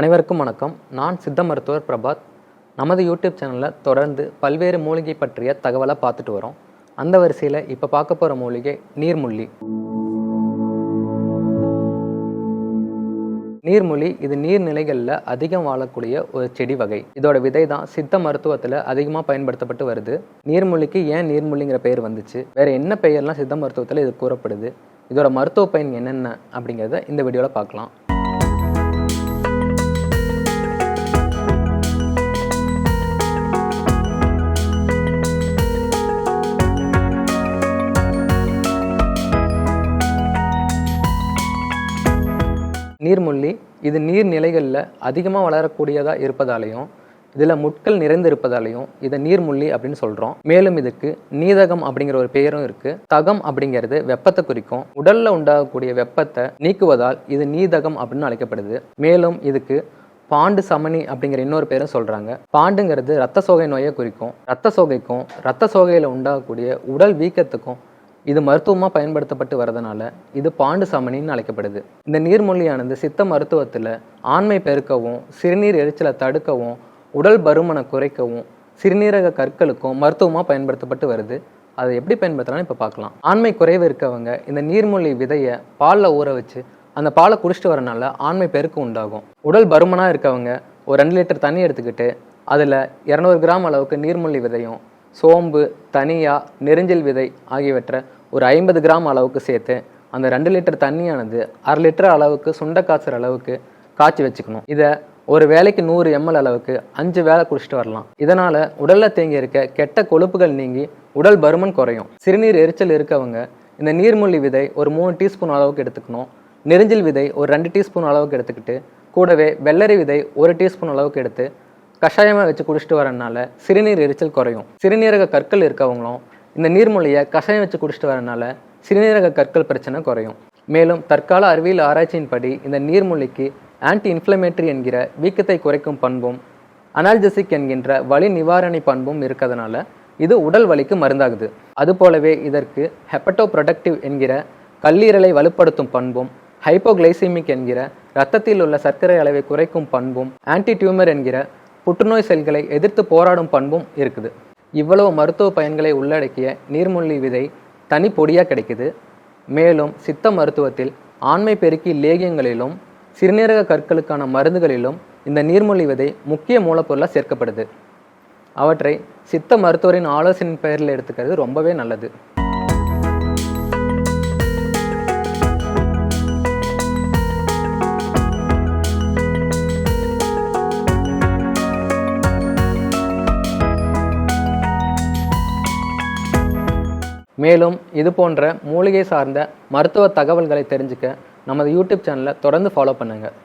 அனைவருக்கும் வணக்கம். நான் சித்த மருத்துவர் பிரபாத். நமது யூடியூப் சேனலில் தொடர்ந்து பல்வேறு மூலிகை பற்றிய தகவலை பார்த்துட்டு வரோம். அந்த வரிசையில் இப்போ பார்க்க போகிற மூலிகை நீர்முள்ளி. நீர்மொழி இது நீர்நிலைகளில் அதிகம் வாழக்கூடிய ஒரு செடி வகை. இதோட விதை தான் சித்த மருத்துவத்தில் அதிகமாக பயன்படுத்தப்பட்டு வருது. நீர்மொழிக்கு ஏன் நீர்மொழிங்கிற பெயர் வந்துச்சு? வேறு என்ன பெயர்லாம் சித்த மருத்துவத்தில் இது கூறப்படுது? இதோட மருத்துவ பயன் என்னென்ன அப்படிங்கிறத இந்த வீடியோவில் பார்க்கலாம். நீர்முள்ளி இது நீர்நிலைகளில் அதிகமாக வளரக்கூடியதாக இருப்பதாலையும் இதில் முட்கள் நிறைந்திருப்பதாலையும் இதை நீர்முள்ளி அப்படின்னு சொல்கிறோம் மேலும் இதுக்கு நீதகம் அப்படிங்கிற ஒரு பெயரும் இருக்குது தகம் அப்படிங்கிறது வெப்பத்தை குறிக்கும். உடலில் உண்டாகக்கூடிய வெப்பத்தை நீக்குவதால் இது நீதகம் அப்படின்னு அழைக்கப்படுது. மேலும் இதுக்கு பாண்டு சமணி அப்படிங்கிற இன்னொரு பேரும் சொல்கிறாங்க பாண்டுங்கிறது ரத்த சோகை நோயை குறிக்கும். ரத்த சோகைக்கும் ரத்த சோகையில் உண்டாகக்கூடிய உடல் வீக்கத்துக்கும் இது மருத்துவமாக பயன்படுத்தப்பட்டு வரதுனால இது பாண்டு சமணின்னு அழைக்கப்படுது. இந்த நீர்மொழியானது சித்த மருத்துவத்தில் ஆண்மை பெருக்கவும் சிறுநீர் எரிச்சலை தடுக்கவும் உடல் பருமனை குறைக்கவும் சிறுநீரக கற்களுக்கும் மருத்துவமாக பயன்படுத்தப்பட்டு வருது. அதை எப்படி பயன்படுத்தலாம் இப்போ பார்க்கலாம். ஆண்மை குறைவு இருக்கவங்க இந்த நீர்மொழி விதையை பாலில் ஊற வச்சு அந்த பாலை குடிச்சிட்டு வரனால ஆண்மை பெருக்கு உண்டாகும். உடல் பருமனாக இருக்கவங்க ஒரு ரெண்டு லிட்டர் தண்ணி எடுத்துக்கிட்டு அதில் இரநூறு கிராம் அளவுக்கு நீர்மொழி விதையும் சோம்பு தனியா நெரிஞ்சில் விதை ஆகியவற்றை ஒரு ஐம்பது கிராம் அளவுக்கு சேர்த்து அந்த ரெண்டு லிட்டர் தண்ணியானது அரை லிட்டர் அளவுக்கு சுண்டை காய்ச்சுற அளவுக்கு காய்ச்சி வச்சுக்கணும். இதை ஒரு வேலைக்கு நூறு எம்எல் அளவுக்கு அஞ்சு வேலை குடிச்சிட்டு வரலாம். இதனால் உடலில் தேங்கி இருக்க கெட்ட கொழுப்புகள் நீங்கி உடல் பருமன் குறையும். சிறுநீர் எரிச்சல் இருக்கவங்க இந்த நீர்மூழ்கி விதை ஒரு மூணு டீஸ்பூன் அளவுக்கு எடுத்துக்கணும். நெருஞ்சில் விதை ஒரு ரெண்டு டீஸ்பூன் அளவுக்கு எடுத்துக்கிட்டு கூடவே வெள்ளரி விதை ஒரு டீஸ்பூன் அளவுக்கு எடுத்து கஷாயமாக வச்சு குடிச்சிட்டு வரனால சிறுநீர் எரிச்சல் குறையும். சிறுநீரக கற்கள் இருக்கவங்களும் இந்த நீர்மொழியை கஷாயம் வச்சு குடிச்சிட்டு வரனால சிறுநீரக கற்கள் பிரச்சனை குறையும். மேலும் தற்கால அறிவியல் ஆராய்ச்சியின்படி இந்த நீர்மொழிக்கு ஆன்டி இன்ஃப்ளமேட்டரி என்கிற வீக்கத்தை குறைக்கும் பண்பும் அனால்ஜெசிக் என்கின்ற வலி நிவாரணி பண்பும் இருக்கிறதுனால இது உடல் வலிக்கு மருந்தாகுது. அதுபோலவே இதற்கு ஹெப்படோ ப்ரொடக்டிவ் என்கிற கல்லீரலை வலுப்படுத்தும் பண்பும் ஹைப்போகிளைசிமிக் என்கிற இரத்தத்தில் உள்ள சர்க்கரை அளவை குறைக்கும் பண்பும் ஆன்டி டியூமர் என்கிற புற்றுநோய் செல்களை எதிர்த்து போராடும் பண்பும் இருக்குது. இவ்வளவு மருத்துவ பயன்களை உள்ளடக்கிய நீர்மொழி விதை தனி பொடியாக கிடைக்குது. மேலும் சித்த மருத்துவத்தில் ஆண்மை பெருக்கி லேகியங்களிலும் சிறுநீரக கற்களுக்கான மருந்துகளிலும் இந்த நீர்மொழி விதை முக்கிய மூலப்பொருளாக சேர்க்கப்படுது. அவற்றை சித்த மருத்துவரின் ஆலோசனை பெயரில் எடுத்துக்கிறது ரொம்பவே நல்லது. மேலும் இது போன்ற மூலிகை சார்ந்த மருத்துவ தகவல்களை தெரிஞ்சுக்க நமது யூடியூப் சேனலை தொடர்ந்து ஃபாலோ பண்ணுங்கள்